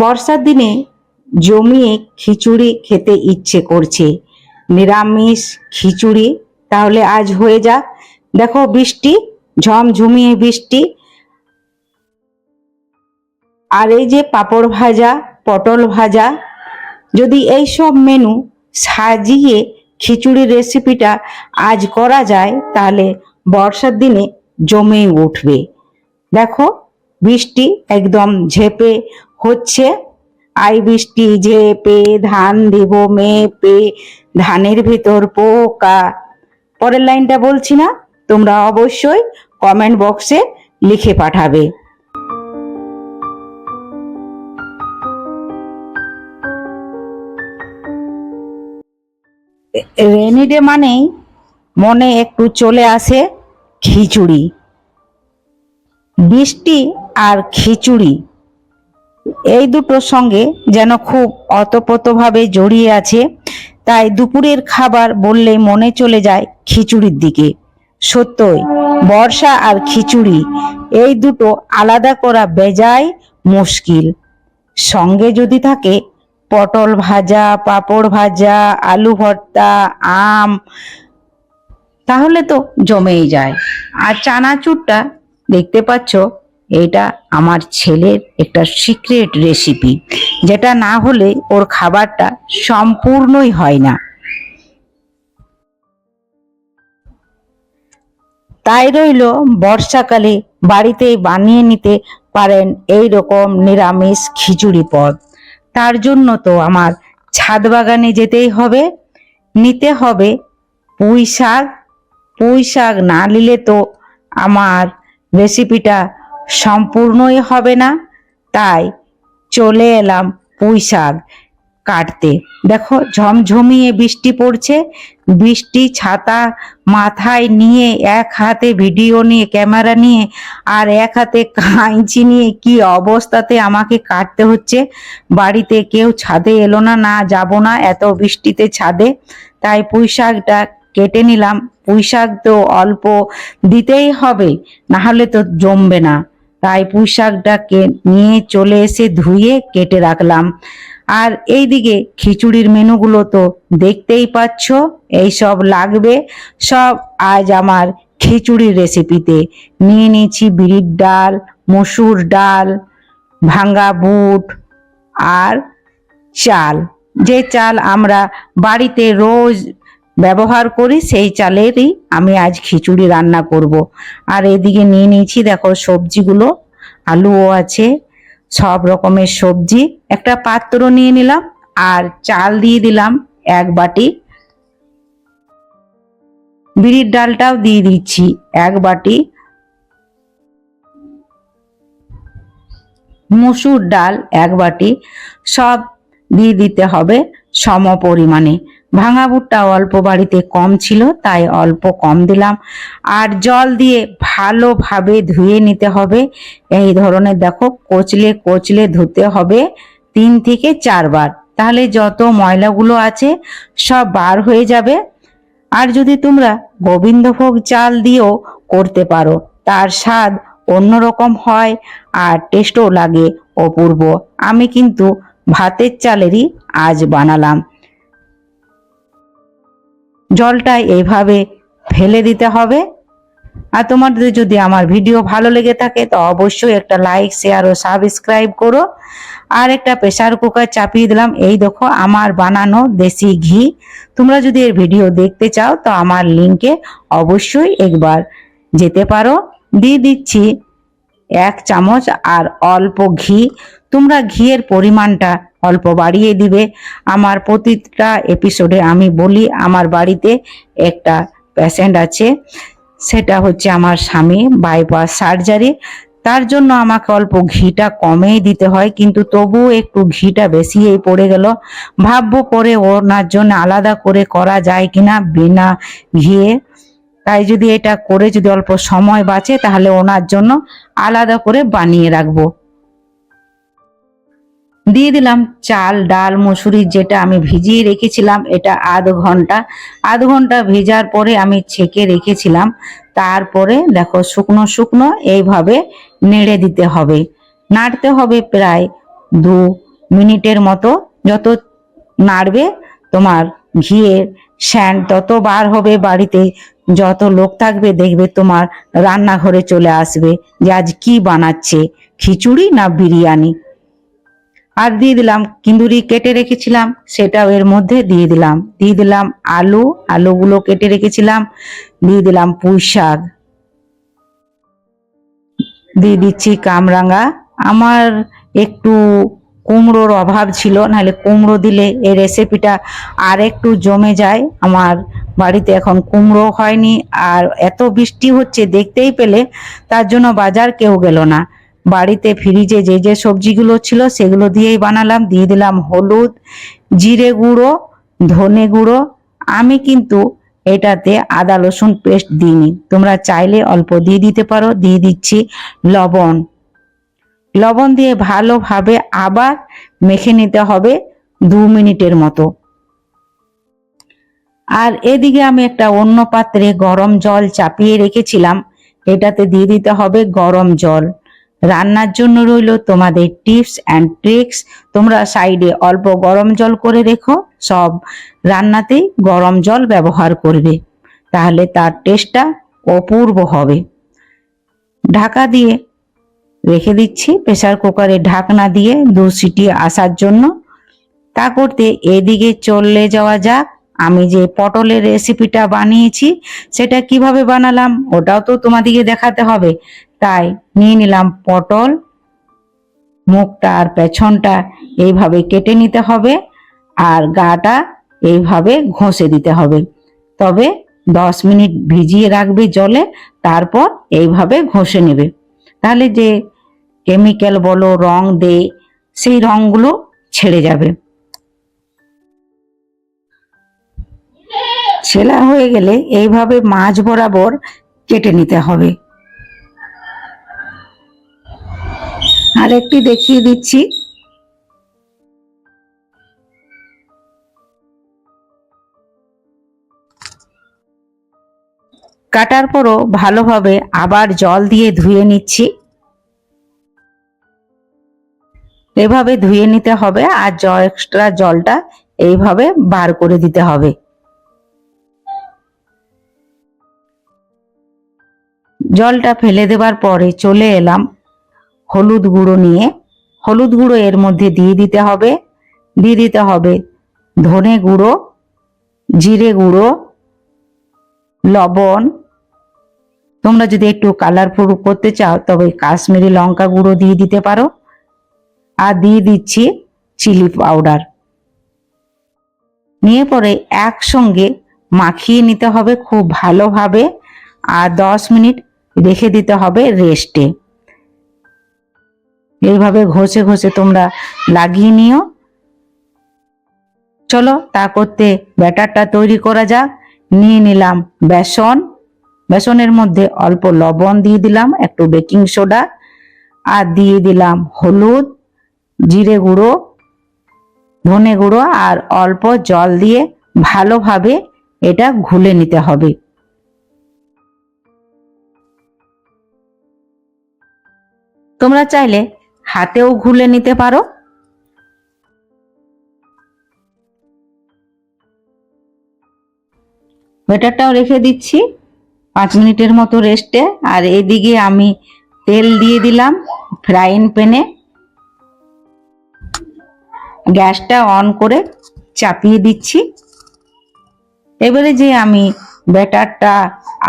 বর্ষার দিনে জমিয়ে খিচুড়ি খেতে ইচ্ছে করছে। নিরামিষ খিচুড়ি তাহলে আজ হয়ে যাক। দেখো বৃষ্টি ঝমঝমিয়ে বৃষ্টি। আর এই যে পাঁপড় ভাজা, পটল ভাজা, যদি এই সব মেনু সাজিয়ে খিচুড়ির রেসিপিটা আজ করা যায়, তাহলে বর্ষার দিনে জমে উঠবে। দেখো বৃষ্টি একদম ঝেপে হচ্ছে। আই বৃষ্টি ঝেপে ধান দেব মেপে ধানের ভেতর পোকা। পরের লাইনটা বলছি না, তোমরা অবশ্যই কমেন্ট বক্সে লিখে পাঠাবে। রেনি ডে মানেই মনে একটু চলে আসে খিচুড়ি। বৃষ্টি আর খিচুড়ি এই দুটোর সঙ্গে যেন খুব অতপ্রতভাবে জড়িয়ে আছে, তাই দুপুরের খাবার বললে মনে চলে যায় খিচুড়ির দিকে। সত্যই, বর্ষা আর খিচুড়ি, এই দুটো আলাদা করা বেজায় মুশকিল। সঙ্গে যদি থাকে পটল ভাজা, পাঁপড় ভাজা, আলু ভর্তা, আম, তাহলে তো জমেই যায়। আর চানাচুরটা দেখতে পাচ্ছ এটা আমার ছেলের একটা সিক্রেট রেসিপি যেটা না হলে ওর খাবারটা সম্পূর্ণই হয় না। তাই রইল, বর্ষাকালে বাড়িতে বানিয়ে নিতে পারেন এই রকম নিরামিষ খিচুড়ি পদ। তার জন্য তো আমার ছাদ বাগানে যেতেই হবে, নিতে হবে পুঁই শাক। পুঁই শাক না নিলে তো আমার রেসিপিটা সম্পূর্ণই হবে না। তাই চলে এলাম পুঁই শাক কাটতে। দেখো ঝমঝমিয়ে বৃষ্টি পড়ছে। বৃষ্টি ছাতা মাথায় নিয়ে, এক হাতে ভিডিও নিয়ে, ক্যামেরা নিয়ে, আর এক হাতে কাঁচি নিয়ে কি অবস্থাতে আমাকে কাটতে হচ্ছে? বাড়িতে কেউ ছাদে এলো না না যাব না, এত বৃষ্টিতে ছাদে। তাই পুঁই শাকটা কেটে নিলাম। পুঁই শাক তো অল্প দিতেই হবে না হলে তো জমবে না। তাই পুঁই শাকটাকে নিয়ে চলে এসে ধুয়ে কেটে রাখলাম। আর এইদিকে খিচুড়ির মেনুগুলো তো দেখতেই পাচ্ছ, এই সব লাগবে। সব আজ আমার খিচুড়ির রেসিপিতে। নিয়ে নিয়েছি বিড়ির ডাল, মসুর ডাল, ভাঙ্গা বুট আর চাল। যে চাল আমরা বাড়িতে রোজ ব্যবহার করি, সেই চালেরই আমি আজ খিচুড়ি রান্না করব। আর এদিকে নিয়ে নিয়েছি, দেখো সবজিগুলো, আলুও আছে, সব রকমের সবজি। একটা পাত্র নিয়ে নিলাম আর চাল দিয়ে দিলাম এক বাটি। বিড়ির ডালটাও দিয়ে দিচ্ছি এক বাটি। মসুর ডাল এক বাটি। সব দিয়ে দিতে হবে সম পরিমাণে। ভাঙা বুটটা অল্প বাড়িতে কম ছিল, তাই অল্প কম দিলাম। আর জল দিয়ে ভালোভাবে ধুয়ে নিতে হবে। এই ধরনের দেখো, কচলে কচলে ধুতে হবে তিন থেকে চারবার। তাহলে যত ময়লাগুলো আছে, সব বার হয়ে যাবে। আর যদি তোমরা গোবিন্দভোগ চাল দিয়েও করতে পারো, তার স্বাদ অন্যরকম হয় আর টেস্টও লাগে অপূর্ব। আমি কিন্তু ভাতের চালেরই আজ বানালাম। জলটা এইভাবে ফেলে দিতে হবে। আর তোমাদের যদি আমার ভিডিও ভালো লেগে থাকে, তো অবশ্যই একটা লাইক শেয়ার ও সাবস্ক্রাইব করো। আর একটা প্রেসার কুকার চাপিয়ে দিলাম। এই দেখো, আমার বানানো দেশি ঘি। তোমরা যদি এর ভিডিও দেখতে চাও, তো আমার লিংকে অবশ্যই একবার যেতে পারো। দিয়ে দিচ্ছি এক চামচ আর অল্প ঘি। তোমরা ঘিয়ের পরিমাণটা অল্প বাড়িয়ে দিবে। আমার প্রতিটা এপিসোডে আমি বলি, আমার বাড়িতে একটা পেশেন্ট আছে। সেটা হচ্ছে আমার স্বামী বাইপাস সার্জারি তার জন্য আমাকে অল্প ঘিটা কমেই দিতে হয়, কিন্তু তবুও একটু ঘিটা বেশিই পড়ে গেল। ভাববো পরে ওনার জন্য আলাদা করে করা যায় কিনা বিনা ঘিয়ে। তাই যদি এটা করে যদি অল্প সময় বাঁচে, তাহলে ওনার জন্য আলাদা করে বানিয়ে রাখব। দিয়ে দিলাম চাল, ডাল, মসুরি যেটা আমি ভিজিয়ে রেখেছিলাম, এটা আধ ঘণ্টা। আধ ঘণ্টা ভেজার পরে আমি ছেঁকে রেখেছিলাম। তারপরে দেখো শুকনো শুকনো এইভাবে নেড়ে দিতে হবে। নাড়তে হবে প্রায় দু মিনিটের মতো। যত নাড়বে তোমার ঘিয়ের স্যান্ড তত বার হবে বাড়িতে। যত লোক থাকবে দেখবে তোমার রান্নাঘরে চলে আসবে যে আজ কি বানাচ্ছে, খিচুড়ি না বিরিয়ানি? আর দিয়ে দিলাম কিন্দুরি কেটে রেখেছিলাম, সেটাও এর মধ্যে দিয়ে দিলাম। দিয়ে দিলাম আলু, আলুগুলো কেটে রেখেছিলাম, দিয়ে দিলাম পুঁই শাক। দিয়ে দিচ্ছি কামরাঙা। আমার একটু কুমড়োর অভাব ছিল, নাহলে কুমড়ো দিলে এই রেসিপিটা আর একটু জমে যায়। আমার বাড়িতে এখন কুমড়ো হয়নি, আর এত বৃষ্টি হচ্ছে দেখতেই পেলে, তার জন্য বাজার কেউ গেল না। বাড়িতে ফ্রিজে যে যে সবজিগুলো ছিল সেগুলো দিয়েই বানালাম। দিয়ে দিলাম হলুদ, জিরে গুঁড়ো, ধনে গুঁড়ো। আমি কিন্তু এটাতে আদা, রসুন পেস্ট দিইনি। তোমরা চাইলে অল্প দিয়ে দিতে পারো। দিয়ে দিচ্ছি লবণ। লবণ দিয়ে ভালোভাবে আবার মেখে নিতে হবে দু মিনিটের মতো। আর এদিকে আমি একটা অন্য পাত্রে গরম জল চাপিয়ে রেখেছিলাম। এটাতে দিয়ে দিতে হবে গরম জল। রান্নার জন্য রইল তোমাদের টিপস অ্যান্ড ট্রিক্স তোমরা সাইডে অল্প গরম জল করে রেখো, সব রান্নাতেই গরম জল ব্যবহার করবে। তাহলে তার টেস্টটা অপূর্ব হবে। ঢাকা দিয়ে রেখে দিচ্ছি প্রেসার কুকারে ঢাকনা দিয়ে দু সিটি আসার জন্য। তা করতে এদিকে চলে যাওয়া যাক। আমি যে পটলের রেসিপিটা বানিয়েছি, সেটা কীভাবে বানালাম, ওটাও তো তোমাদিকে দেখাতে হবে। তাই নিয়ে নিলাম পটল। মুখটা আর পেছনটা এইভাবে কেটে নিতে হবে আর গাটা এইভাবে ঘষে দিতে হবে। তবে দশ মিনিট ভিজিয়ে রাখবে জলে, তারপর এইভাবে ঘষে নেবে। তাহলে যে কেমিক্যাল বলো, রং দে, সেই রংগুলো ছেড়ে যাবে। ছেলা হয়ে গেলে এইভাবে মাছ বরাবর কেটে নিতে হবে। আর একটি দেখিয়ে দিচ্ছি। কাটার পরও ভালোভাবে আবার জল দিয়ে ধুয়ে নিচ্ছি। এভাবে ধুয়ে নিতে হবে আর এক্সট্রা জলটা এইভাবে বার করে দিতে হবে। জলটা ফেলে দেবার পরে চলে এলাম। হলুদ গুঁড়ো নিয়ে, হলুদ গুঁড়ো এর মধ্যে দিয়ে দিতে হবে। দিয়ে দিতে হবে ধনে গুঁড়ো, জিরে গুঁড়ো, লবণ। তোমরা যদি একটু কালারফুল করতে চাও, তবে কাশ্মীরি লঙ্কা গুঁড়ো দিয়ে দিতে পারো। আর দিয়ে দিচ্ছি চিলি পাউডার নিয়ে পরে একসঙ্গে মাখিয়ে নিতে হবে খুব ভালোভাবে। আর দশ মিনিট রেখে দিতে হবে রেস্টে এইভাবে ঘষে ঘষে তোমরা লাগিয়ে নিও। চলো তা করতে ব্যাটারটা তৈরি করা যাক। নিয়ে নিলাম বেসন। বেসনের মধ্যে অল্প লবণ দিয়ে দিলাম, একটু বেকিং সোডা। আর দিয়ে দিলাম হলুদ, জিরে গুঁড়ো, ধনে গুঁড়ো আর অল্প জল দিয়ে ভালোভাবে এটা ঘুলে নিতে হবে। তোমরা চাইলে হাতেও ঘুলে নিতে পারো। ব্যাটারটাও রেখে দিচ্ছি। পাঁচ মিনিটের মতো রেস্টে। আর এদিকে আমি তেল দিয়ে দিলাম ফ্রাইং প্যানে। গ্যাসটা অন করে চাপিয়ে দিচ্ছি। এবারে যে আমি ব্যাটারটা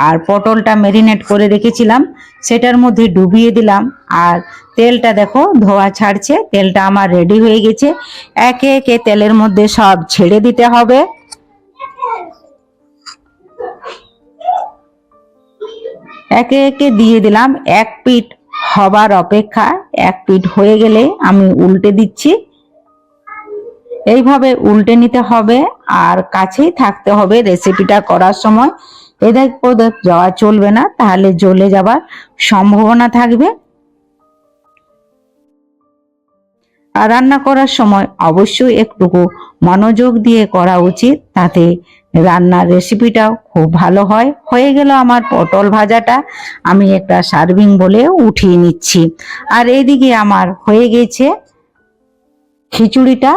আর পটলটা মেরিনেট করে রেখেছিলাম সেটার মধ্যে ডুবিয়ে দিলাম। আর তেলটা দেখো, ধোয়া ছাড়ছে, তেলটা আমার রেডি হয়ে গেছে। একে একে তেলের মধ্যে সব ছেড়ে দিতে হবে। একে একে দিয়ে দিলাম। এক পিঠ হবার অপেক্ষা, এক পিঠ হয়ে গেলে আমি উল্টে দিচ্ছি। এইভাবে উল্টে নিতে হবে। আর কাছেই থাকতে হবে রেসিপিটা করার সময়। এদের ওদের যাওয়া চলবে না, তাহলে জ্বলে যাবার সম্ভাবনা থাকবে। আর রান্না করার সময় অবশ্যই একটুকু মনোযোগ দিয়ে করা উচিত, তাতে রান্নার রেসিপিটাও খুব ভালো হয়। হয়ে গেল আমার পটল ভাজাটা, আমি একটা সার্ভিং বলে উঠিয়ে নিচ্ছি। আর এইদিকে আমার হয়ে গেছে খিচুড়িটা।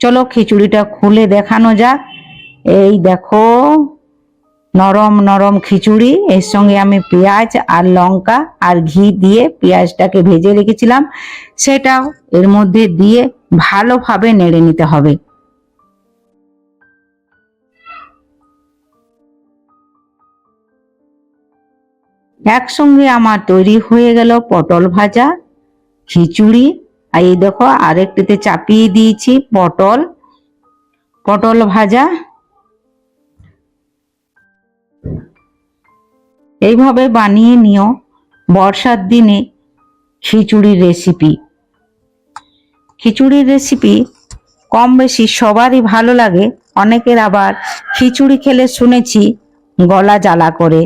চলো খিচুড়িটা খুলে দেখানো যাক। এই দেখো নরম নরম খিচুড়ি, এর সঙ্গে আমি পেঁয়াজ আর লঙ্কা আর ঘি দিয়ে পেঁয়াজটাকে ভেজে রেখেছিলাম। সেটাও এর মধ্যে দিয়ে ভালোভাবে নেড়ে নিতে হবে। একসঙ্গে আমার তৈরি হয়ে গেল পটল ভাজা, খিচুড়ি। আর এই দেখো, আরেকটিতে চাপিয়ে দিয়েছি পটল। পটল ভাজা এইভাবে বানিয়ে নিও বর্ষার দিনে খিচুড়ির রেসিপি খিচুড়ির রেসিপি কম বেশি সবারই ভালো লাগে, অনেকের আবার খিচুড়ি খেলে শুনেছি গলা জ্বালা করে।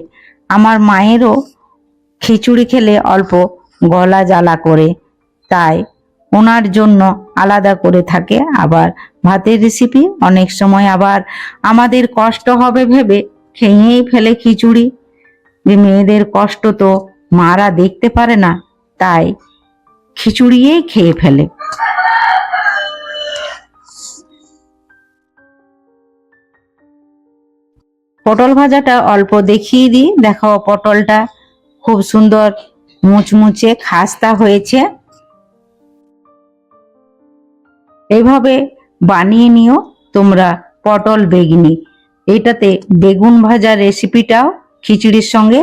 আমার মায়েরও খিচুড়ি খেলে অল্প গলা জ্বালা করে, তাই ওনার জন্য আলাদা করে থাকে। আবার ভাতের রেসিপি অনেক সময় আবার আমাদের কষ্ট হবে ভেবে খেয়েই ফেলে খিচুড়ি। যে মেয়েদের কষ্ট তো মারা দেখতে পারে না, তাই খিচুড়িয়েই খেয়ে ফেলে। পটল ভাজাটা অল্প দেখিয়ে দিই দেখো পটলটা। খুব সুন্দর মুচমুচে খাস্তা হয়েছে। এইভাবে বানিয়ে নিও তোমরা পটল বেগনি। এটাতে বেগুন ভাজা রেসিপিটাও খিচুড়ির সঙ্গে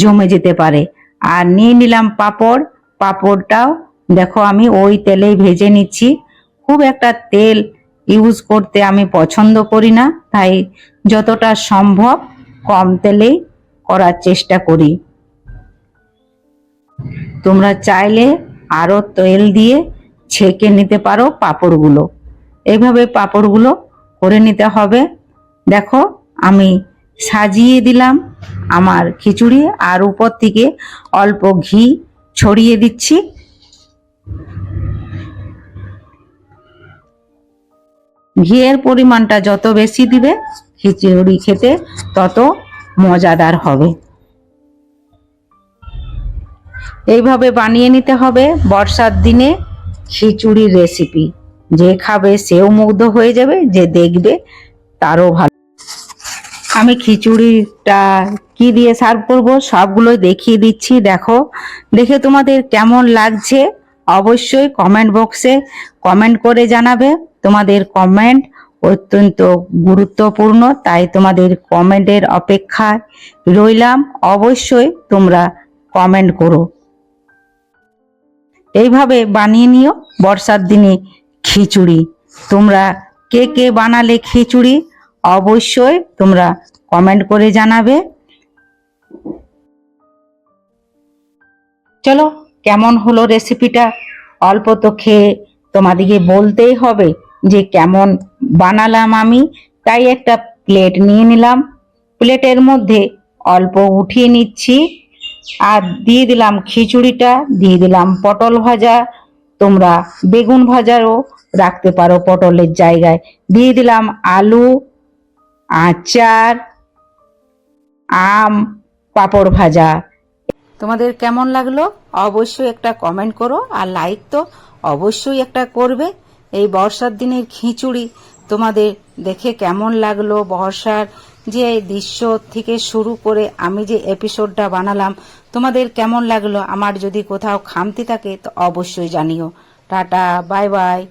জমে যেতে পারে। আর নিয়ে নিলাম পাঁপড়। পাঁপড়টাও দেখো আমি ওই তেলেই ভেজে নিচ্ছি। খুব একটা তেল ইউজ করতে আমি পছন্দ করি না, তাই যতটা সম্ভব কম তেলেই করার চেষ্টা করি। তোমরা চাইলে আরও তেল দিয়ে ছেঁকে নিতে পারো পাঁপড়গুলো। এইভাবে পাঁপড়গুলো করে নিতে হবে। দেখো আমি সাজিয়ে দিলাম। আমার খিচুড়ি আর উপর থেকে অল্প ঘি ছড়িয়ে দিচ্ছি। ঘিয়ের পরিমাণটা যত বেশি দিবে খিচুড়ি খেতে তত মজাদার হবে। এইভাবে বানিয়ে নিতে হবে বর্ষার দিনে খিচুড়ির রেসিপি যে খাবে সেও মুগ্ধ হয়ে যাবে, যে দেখবে তারও ভালো আমি খিচুড়িটা কি দিয়ে সার্ভ করব সবগুলোই দেখিয়ে দিচ্ছি, দেখো। দেখে তোমাদের কেমন লাগছে? অবশ্যই কমেন্ট বক্সে কমেন্ট করে জানাবে। তোমাদের কমেন্ট অত্যন্ত গুরুত্বপূর্ণ, তাই তোমাদের কমেন্টের অপেক্ষায় রইলাম। অবশ্যই তোমরা কমেন্ট করো। এইভাবে বানিয়ে নিও বর্ষার দিনে খিচুড়ি। তোমরা কে কে বানালে খিচুড়ি? অবশ্যই তোমরা কমেন্ট করে জানাবে। চলো, কেমন হলো রেসিপিটা অল্প তো খেয়ে তোমাদিকে বলতেই হবে যে কেমন বানালাম আমি। তাই একটা প্লেট নিয়ে নিলাম। প্লেটের মধ্যে অল্প উঠিয়ে নিচ্ছি। আর দিয়ে দিলাম খিচুড়িটা, দিয়ে দিলাম পটল ভাজা। তোমরা বেগুন ভাজারও রাখতে পারো পটলের জায়গায়। দিয়ে দিলাম আলু আচার, আম, পাঁপড় ভাজা। তোমাদের কেমন লাগল? অবশ্যই একটা কমেন্ট করো আর লাইক তো অবশ্যই একটা করবে। এই বর্ষার দিনের খিচুড়ি তোমাদের দেখে কেমন লাগল? বর্ষার যে দৃশ্য থেকে শুরু করে আমি যে এপিসোডটা বানালাম, তোমাদের কেমন লাগল? আমার যদি কোথাও খামতি থাকে তো অবশ্যই জানিও। Tata bye bye